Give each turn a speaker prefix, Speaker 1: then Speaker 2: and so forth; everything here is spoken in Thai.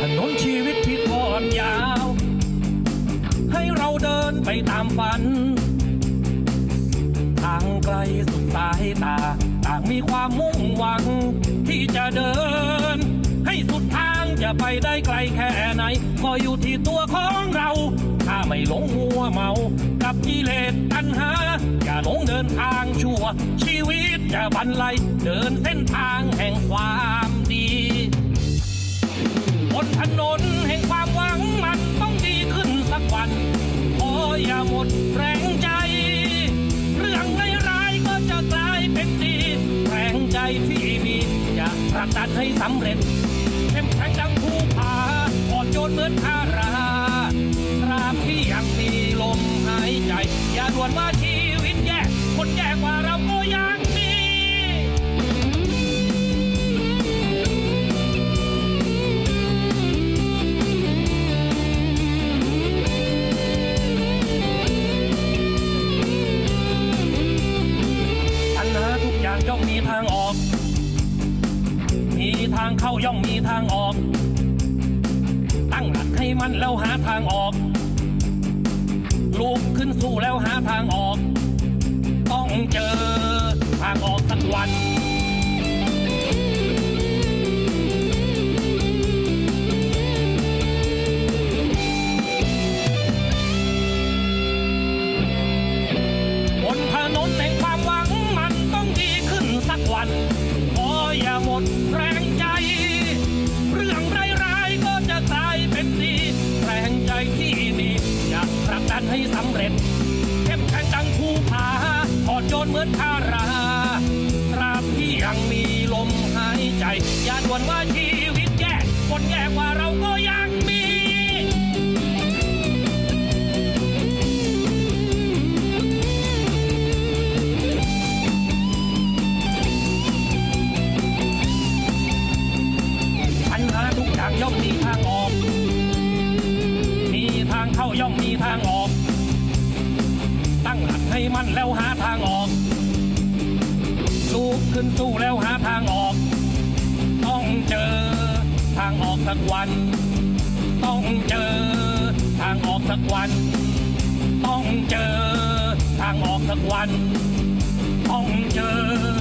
Speaker 1: ถนนชีวิตที่ทอดยาว ให้เราเดินไปตามฝัน ทางไกลสุดสายตา ต่างมีความมุ่งหวัง ที่จะเดินให้สุดทาง จะไปได้ไกลแค่ไหน ก็อยู่ที่ตัวของเรา ถ้าไม่หลงมัวเมา กับกิเลสตัณหา อย่าหลงเดินทางชั่ว ชีวิตจะบรรลัย เดินเส้นทางแห่งความดีบนถนนแห่งความหวังมันต้องดีขึ้นสักวันขออย่าหมดแรงใจ เรื่องร้ายๆก็จะกลายเป็นดี แรงใจที่มีจะผลักดันให้สำเร็จ เข้มแข็งดังภูผาอ่อนโยนเหมือนทาราตราบที่ยังมีลมหายใจ อย่าด่วนว่าชีวิตแย่คนแย่กว่าเราก็ยังมีปัญหาทุกอย่างย่อมมีทางออก ทางเข้าย่อมมีทางออก ตั้งหลักให้มันแล้วหาทางออก ลุกขึ้นสู้แล้วหาทางออก ต้องเจอทางออกสักวัน ให้สำเร็จ เข้มแข็งดังภูผาอ่อนโยนเหมือนทาราตราบที่ยังมีลมหายใจ อย่าด่วนว่าชีวิตแย่คนแย่กว่าเราก็ยังมีปัญหาทุกอย่างย่อมมีทางออก ให้มันแล้วหาทางออก ลุกขึ้นสู้แล้วหาทางออก ต้องเจอทางออกสักวัน ต้องเจอทางออกสักวัน ต้องเจอทางออกสักวัน ต้องเจอ